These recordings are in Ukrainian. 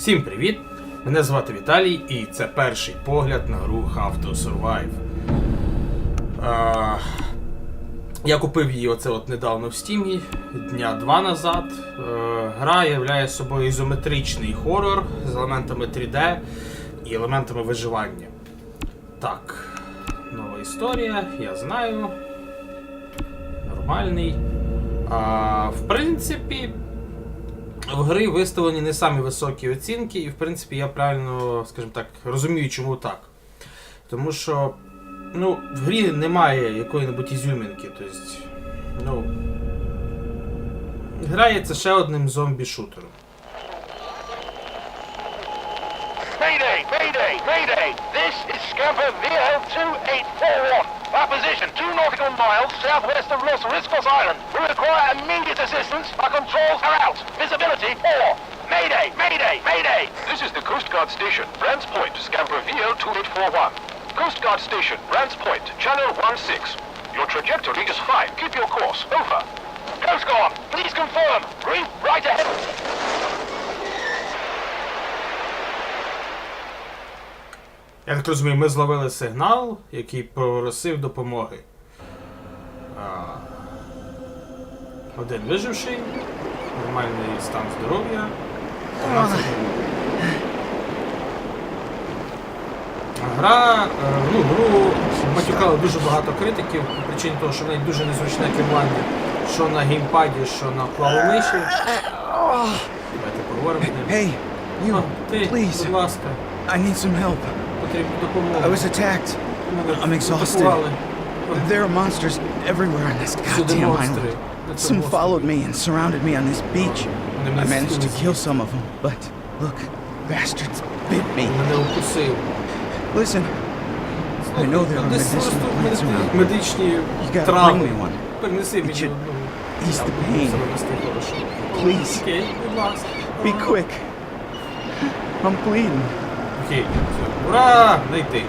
Всім привіт! Мене звати Віталій, і це перший погляд на гру How to Survive. А, я купив її оце от недавно в Стімі, дня два назад. Е, гра являє собою ізометричний хорор з елементами 3D і елементами виживання. Так, нова історія, я знаю. Нормальний. А, в принципі, в гри виставлені не самі високі оцінки, і в принципі я правильно, скажімо так, розумію, чому так. Тому що ну, в грі немає якої-небудь ізюмінки. Тобто, ну, грає це ще одним зомбі-шутером. Mayday! Mayday! Mayday! This is Scamper VL2841. Our position, two nautical miles southwest of Los Riscos Island. We require immediate assistance. Our controls are out. Visibility poor. Mayday! Mayday! Mayday! This is the Coast Guard Station, Brands Point, Scamper VL2841. Coast Guard Station, Brands Point, Channel 16. Your trajectory is fine. Keep your course. Over. Coast Guard, please confirm. Green, right ahead. Я так розумію, ми зловили сигнал, який просив допомоги. Один виживший, нормальний стан здоров'я. Гра, е, ну, гру матюкало дуже багато критиків по причині того, що в неї дуже незручне керування, що на геймпаді, що на клавомиші. Давайте поговоримо з ним. Hey, you, О, ти, please. будь ласка, I need some help. I was attacked. I'm exhausted. There are monsters everywhere on this goddamn island. Some followed me and surrounded me on this beach. I managed to kill some of them, but look, bastards bit me. Listen, I know there are medicinal plants around. You gotta bring me one. It should ease the pain. Please, be quick. I'm bleeding. Окей, все. Ура! Знайти.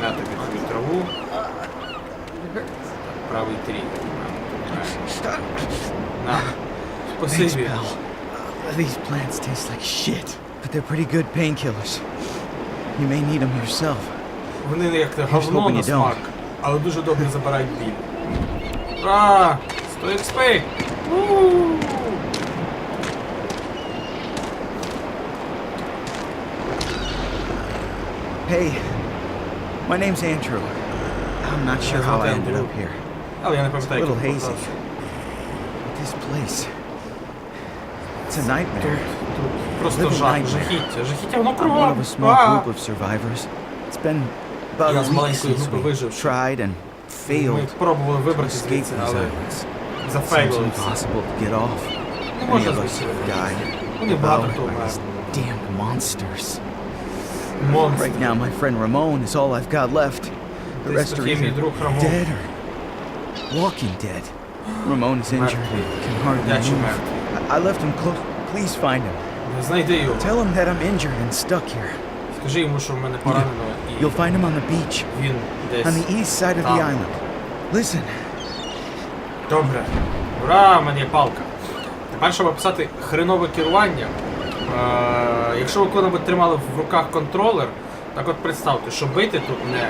На тобі твою траву. Правий тригер. На. Спасибі. These plants taste like shit, but they're pretty good painkillers. You may need them yourself. Вони як говно на смак, але дуже добре забирають біль. Ура! 100 XP! У! Hey, my name's Andrew. I'm not sure how I ended up here. Але я не It's a пам'ятаю, як little він hazy. попався. But this place, it's a Тут, nightmare. тут просто Living жах, nightmare. жахіття. Жахіття, воно I'm one кругом. of a small А! group of survivors. It's been about Я a з week маленької since групи we виживших. tried and Ми failed пробували to вибратися escape звідси, these але islands. Seems зафейлили. impossible to get off. Не Many можна of us звідси have вибратися. died, Вони багато devoured хто by вмер. these damned monsters. Монстр. Right now, my friend Ramon is all I've got left. The Десь rest are такий мій either друг Рамон. dead or walking dead. Ramon is injured and can hardly Дячі move. мертві. I- I left him close. Please find him. Знайди його. Tell him that I'm injured and stuck here. Скажи йому, що в мене поранено і You'll find him on the beach, він on the десь. east side of the Там. island. Listen, Добре. Ура, в мене є палка. Тепер, щоб описати хренове керування, е- якщо ви коли-небудь тримали в руках контролер, так от представте, що бити тут не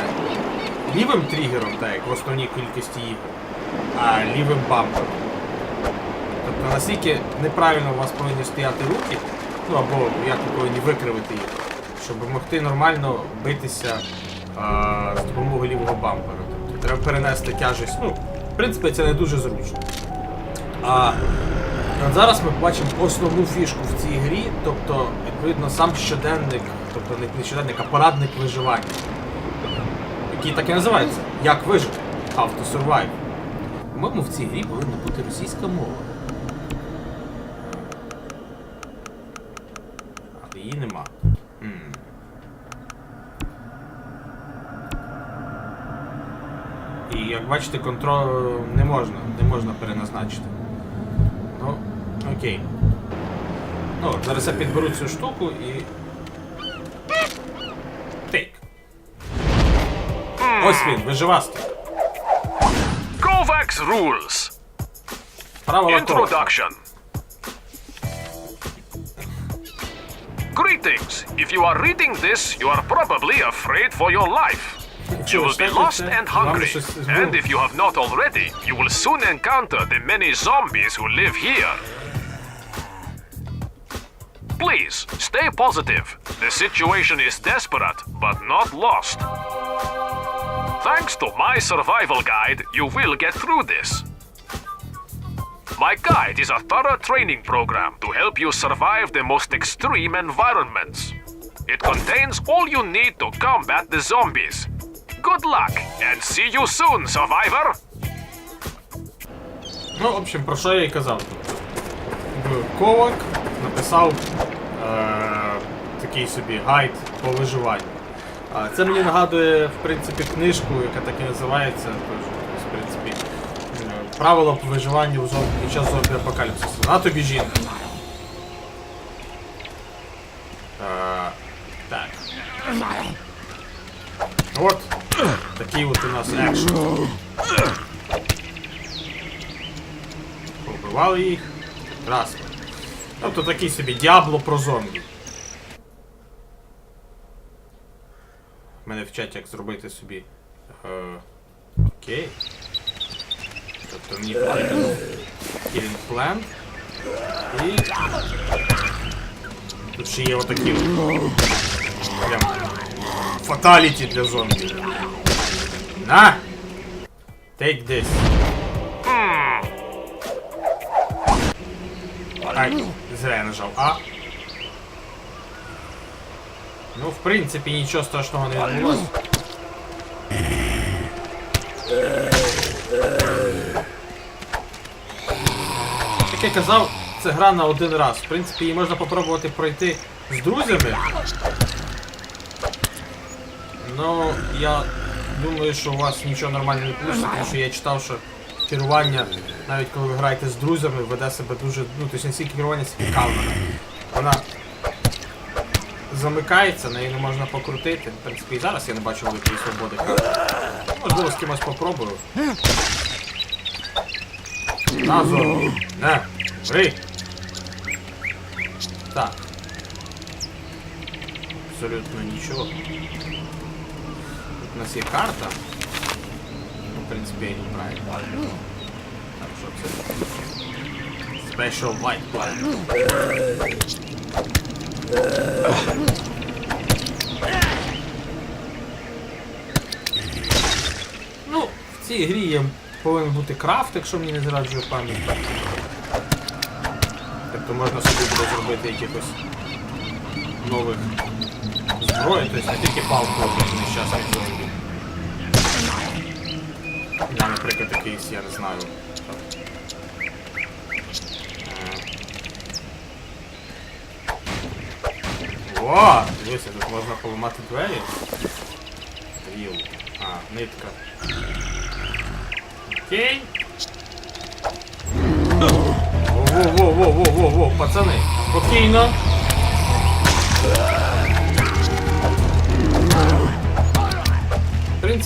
лівим тригером, так як в основній кількості ігор, а лівим бампером. Тобто наскільки неправильно у вас повинні стояти руки, ну або як ви повинні викривити їх, щоб могти нормально битися а, з допомогою лівого бампера. Тобто треба перенести тяжесть. Ну, в принципі, це не дуже зручно. А от зараз ми побачимо основну фішку в цій грі, тобто, відповідно, сам щоденник, тобто не щоденник, а порадник виживання. Який так і називається. Як вижити? How to survive. По-моєму, в цій грі повинна бути російська мова. Але її нема. М. І як бачите, контроль не можна, не можна переназначити. Ну, окей. Ну, зараз я підберу цю штуку і. Тик. Ось він, виживастик. Jack's rules. Правила кого? Introduction. Greetings. If you are reading this, you are probably afraid for your life. You will be lost and hungry, and if you have not already, you will soon encounter the many zombies who live here. Please, stay positive. The situation is desperate, but not lost. Thanks to my survival guide, you will get through this. My guide is a thorough training program to help you survive the most extreme environments. It contains all you need to combat the zombies. Good luck and see you soon, survivor! Ну, в общем, про що я і казав. Ковак написав е- такий собі гайд по виживанню. Це мені нагадує, в принципі, книжку, яка так і називається. В принципі, е, правила по виживанню під час зомбі апокаліпсису. На тобі жінка. Е, так. От. Такий от у нас екшен. Побивали їх. Прекрасно. Тобто такий собі діабло про зомбі. Мене вчать, як зробити собі. Е, окей. Тобто мені потрібен killing plan. І. Тут ще є отакі. Прям. Фаталіті для зомбі. На! Take this. Ай, зря я нажав А. Ну, в принципі, нічого страшного не відбулося. Як я казав, це гра на один раз. В принципі, її можна попробувати пройти з друзями. Ну, я думаю, що у вас нічого нормально не вийде, тому що я читав, що керування, навіть коли ви граєте з друзями, веде себе дуже, ну, тобто не стільки керування, скільки камера. Вона замикається, неї не можна покрутити. В принципі, і зараз я не бачу великої свободи. Можливо, з кимось попробую. На, зору. Не, бери. Так. Абсолютно нічого. У нас є карта. Ну, в принципі, я йду правильно. Так, що це? Special White Planet. Ну, в цій грі є, повинен бути крафт, якщо мені не зраджує пам'ять. Тобто можна собі буде зробити якихось нових зброї, тобто не тільки палку як нещасний зомбі. Я, наприклад, якийсь, я не знаю. Е. О, дивися, тут можна поламати двері. Віл. А, нитка. Окей. Во-во-во-во-во-во, пацани, спокійно.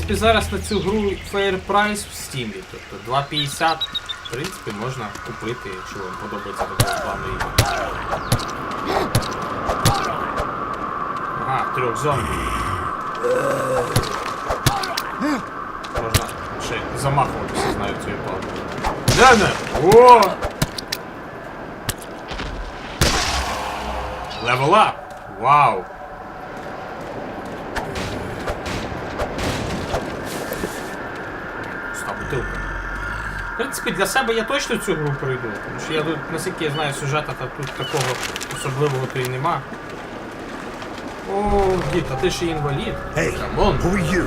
Принципі, зараз на цю гру fair price в Steam, тобто 2,50. В принципі, можна купити, якщо вам подобається такого плану ігор. Ага, трьох зомбі. Можна ще замахуватися, знаю цією палкою. Дене! О! Level! Вау! Пуста В принципі, для себе я точно цю гру пройду, тому що я тут, наскільки я знаю сюжета, та тут такого особливого то й нема. О, дід, а ти ще інвалід. Hey, Камон. who are you?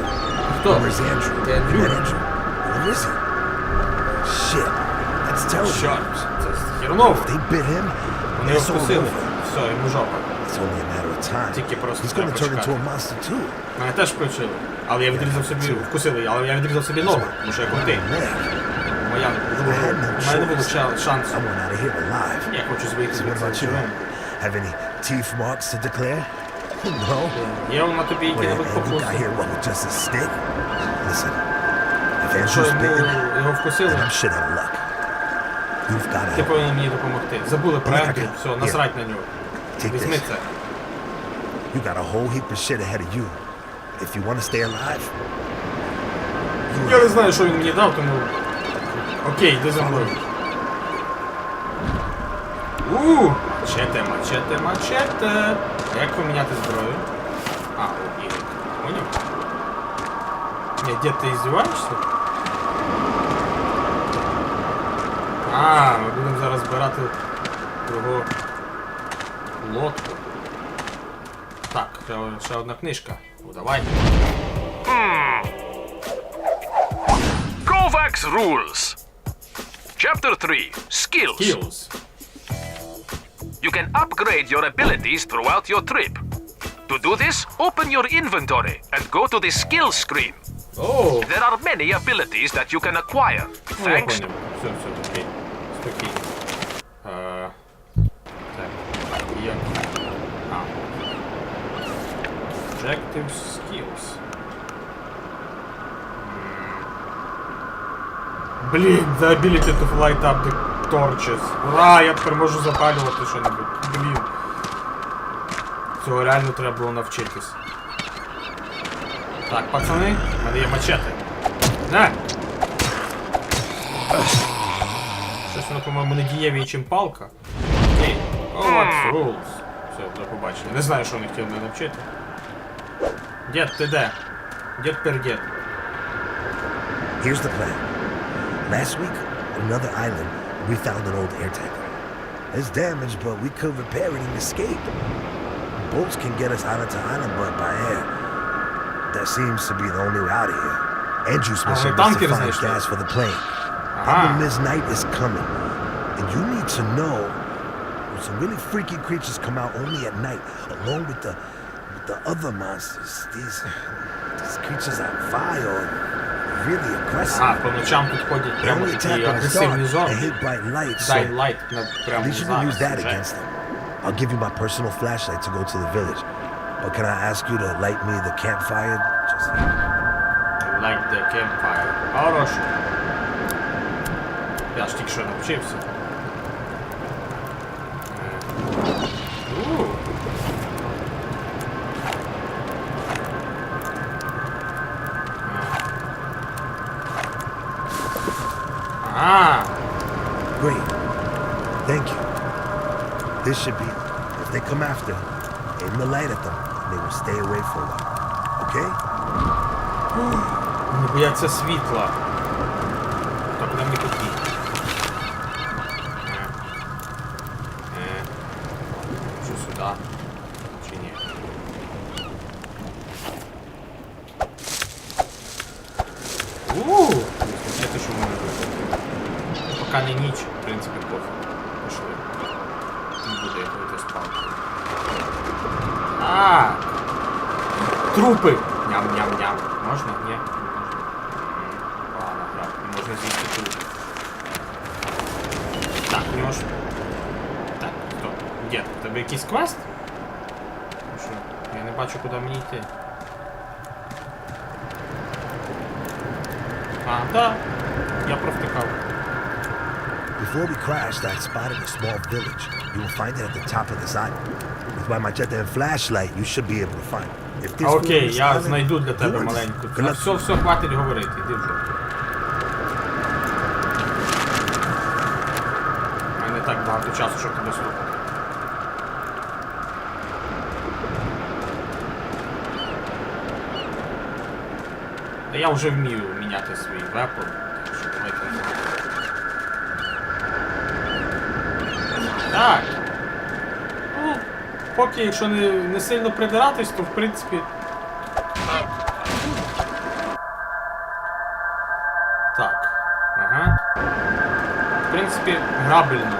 Хто? Where's Andrew? Це Андрю. Andrew. Where is he? Shit. That's terrible. Чорт, це херново. If they bit him, Вони його it's all вкусили. over. Все, йому жопа. It's only a matter of time. Тільки просто He's треба gonna turn into a monster too. Мене теж включили. Але я відрізав собі, вкусили, але я відрізав собі ногу, тому що я крутий. Man, I had у мене не було шансу. Я хочу від about живим. Have any teeth marks to declare? No. Є на тобі a stick? Listen, if Andrew's bitten, then? I'm shit out of luck. You've got to... Ти повинен мені допомогти. Забули про Давай, все, насрать на нього. Візьми це. You got a whole heap of shit ahead of you. If you want to stay alive, Я не знаю, що він мені дав, тому. Окей, йди за мною. Ууу! Мачете, мачете, мачете. А Як поміняти зброю? А, окей. Поняв? Ні, дід, ти іздіваєшся? А, ми будемо зараз збирати його лодку. Так, ще, ще одна книжка. Ну, давай. Kovacs rules. Chapter 3 Skills. Kills. You can upgrade your abilities throughout your trip. To do this, open your inventory and go to the skills screen. Оу! There are many abilities that you can acquire. Ну, я Thanks. понял. Все, все, окей. Спокійно. Е, так. Як? А. Objective skills. Блін, the ability to light up the torches. Ура, я тепер можу запалювати що-небудь. Блін. Цього реально треба було навчитись. Так, пацани, в мене є мачете. На! Щось воно, по-моєму, не дієвіше, чим палка. Окей. Oh, what's rules? Все, до побачення. Не знаю, що вони хотіли мене навчити. Дід, ти де? Дід пердід. here's the plan. Last week, on another island, we found an old air tanker. It's damaged, but we could repair it and escape. Boats can get us out onto island, but by air, that seems to be the only way out of here. Andrew's Ah, mission was to find gas for the plane. Aha. Problem is, night is coming, and you need to know some really freaky creatures come out only at night, along with the with the other monsters. These these creatures are vile, really aggressive. А, по ночам тут ходять They прямо only такі attack when it's агресивні dark and зомбі. hit bright light, so Дай лайт на at прямо least you can use зараз. that вже. against them. I'll give you my personal flashlight to go to the village. But can I ask you to light me the campfire? Just Light the campfire. Хорошо. Я ж тільки що навчився. This should be. If they come after, aim the light at them, and they will stay away for a while. Okay? не бояться світла. Так нам не потрібно. Е. Е. Що сюди? Чи ні? Ууу! Це що в мене. Поки не ніч, в принципі, пофіг. Пішли. Не буде якої спати. А! Трупи! Ням-ням-ням. Можна? Ні? Не можна. М, Погана гра. Не можна з'їсти труп. Так, у нього ж... Так, стоп. Дід, в тебе якийсь квест? Ну що? Я не бачу, куди мені йти. А, да. Я провтикав. Before we crashed, I spotted a small village. You will find it at the top of this island. With my machete and flashlight, you should be able to find it. А, Окей, я знайду для тебе маленьку. Good все, все, хватить говорити, іди. У мене так багато часу, щоб тебе слухати. Та я вже вмію міняти свій вепон, так що давайте. Так. Ну, поки якщо не, не сильно придиратись, то в принципі. Так. Ага. В принципі, грабельно.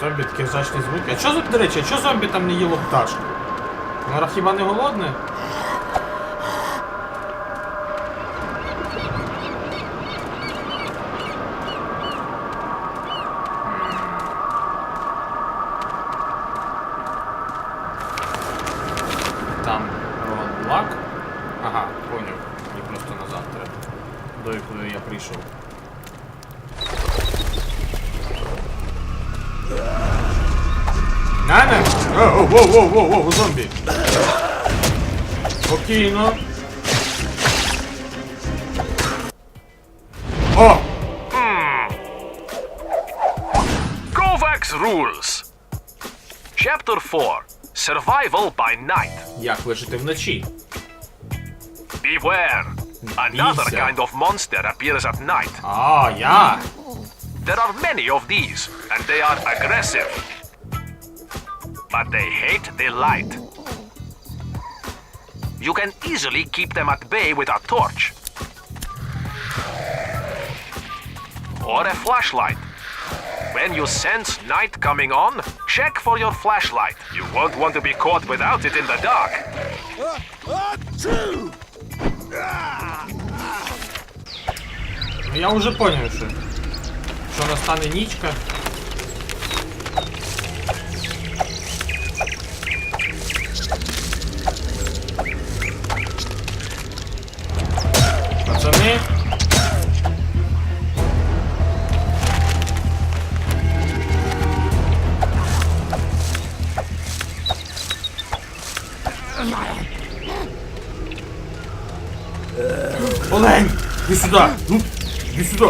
Зомбі такі ржачні звуки. А що, до речі, а що зомбі там не їло пташку? Воно хіба не голодне? О! Kovacs rules. Chapter 4 Survival by Night. Як вижити вночі? Beware. Another Bisa. kind of monster appears at night. А, я. There are many of these, and they are aggressive. But they hate the light. You can easily keep them at bay with a torch. Or a flashlight. When you sense night coming on, check for your flashlight. You won't want to be caught without it in the dark. Ну я вже поняв, що. Що настане нічка. Сюди! Ну, іди сюди!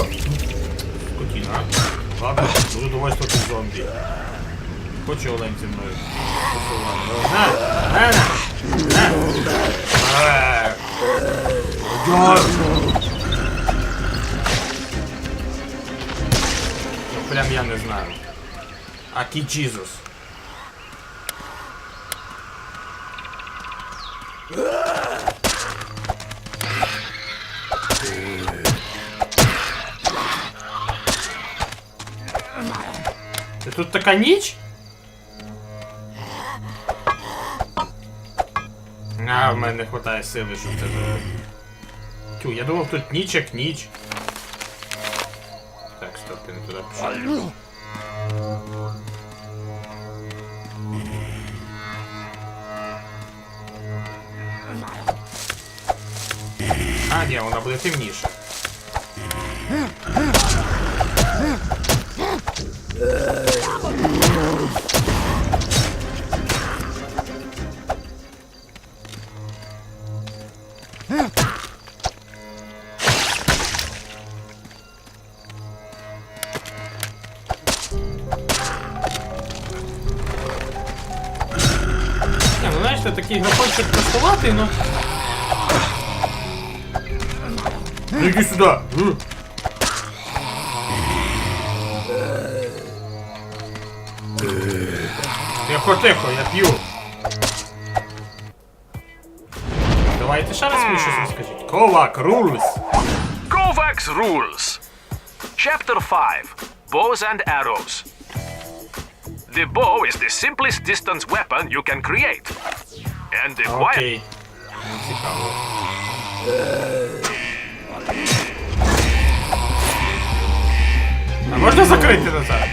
Скотіна, а? Ладно, дуже довольствувати зомбі. Хоче Олень зі мною. На! На! На! Ну прям я не знаю. Акі Джізус. Тут така ніч? А, в мене не вистачає сили, щоб це зробити. Тю, я думав тут ніч як ніч. Так, стоп, я не туди пішов. А, ні, вона буде темніша. Не, Давайте ще раз мені щось розкажіть. Ковак, рулс. Kovacs rules. Chapter 5 Bows and Arrows. The bow is the simplest distance weapon you can create. And the quiet. Окей. Ну, Цікаво. А можна закрити назад?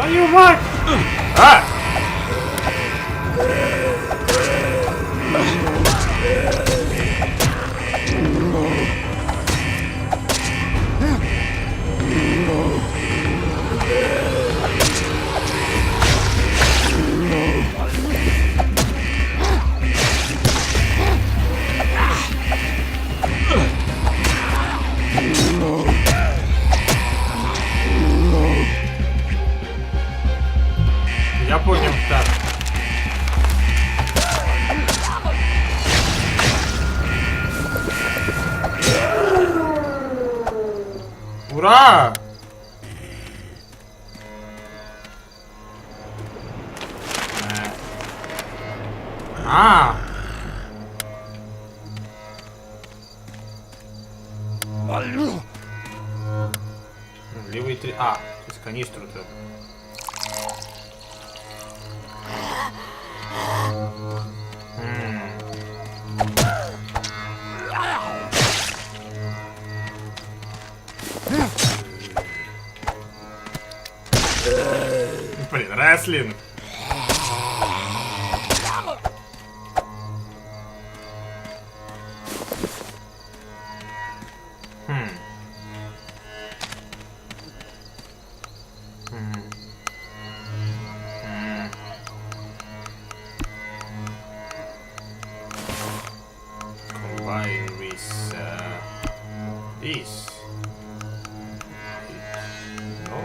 Твою мать! А! Я Лівий три. А, з каністру треба. Блін, реслінг. Peace. No.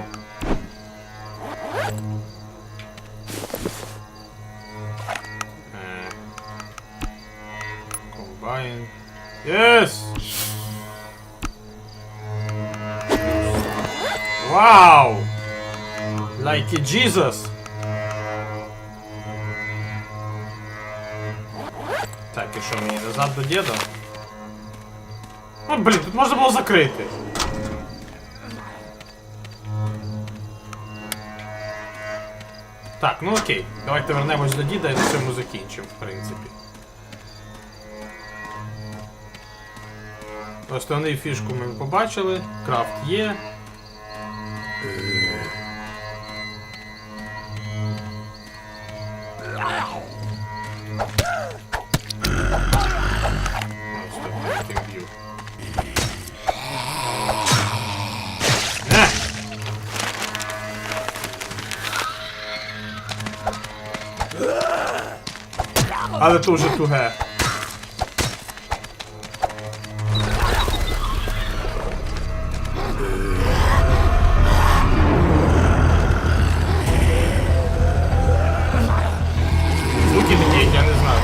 Uh, combine. Yes! Wow! Like Jesus! Так, і що мені назад до діда? Ну, блін, тут можна було закрити. Так, ну окей. Давайте вернемось до діда і на цьому закінчимо, в принципі. Основний фішку ми побачили. Крафт є. Але то вже туге. Звуки такі, я не знаю.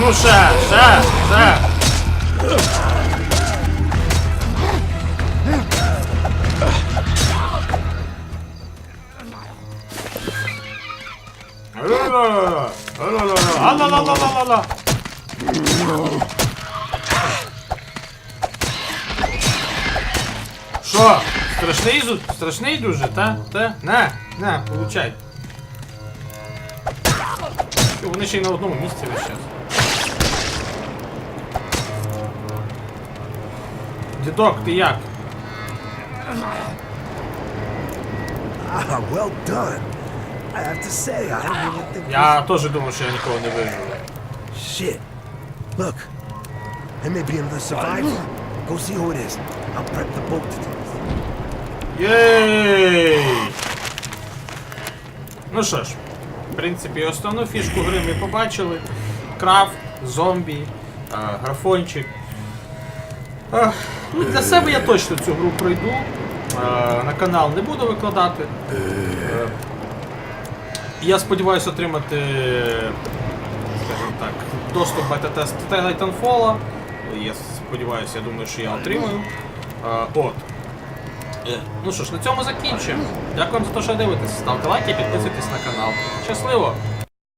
Ну ще, ще, ще. Ла-ла-ла-ла, ла-ла-ла-ла, ла-ла-ла-ла-ла-ла. Що? Страшний зуд? Страшний дуже, та? Та? На, на, получай. Вони ще й на одному місці весь час. Дідок, ти як? Ah, well done. Я теж думав, що я нікого не виживу. Shit. Look, there may be another survivor. Go see who it is. I'll prep the boat to take. Єй! Ну що ж, в принципі, основну фішку гри ми побачили. Крафт, зомбі, а, графончик. А, ну, для себе я точно цю гру пройду. А, на канал не буду викладати. Я сподіваюся отримати, так, доступ бета-тест Titanfall. Я сподіваюся, я думаю, що я отримаю. А, От. Е, Ну що ж, на цьому закінчуємо. Дякую за те, що дивитесь. Ставте лайки, підписуйтесь на канал. Щасливо!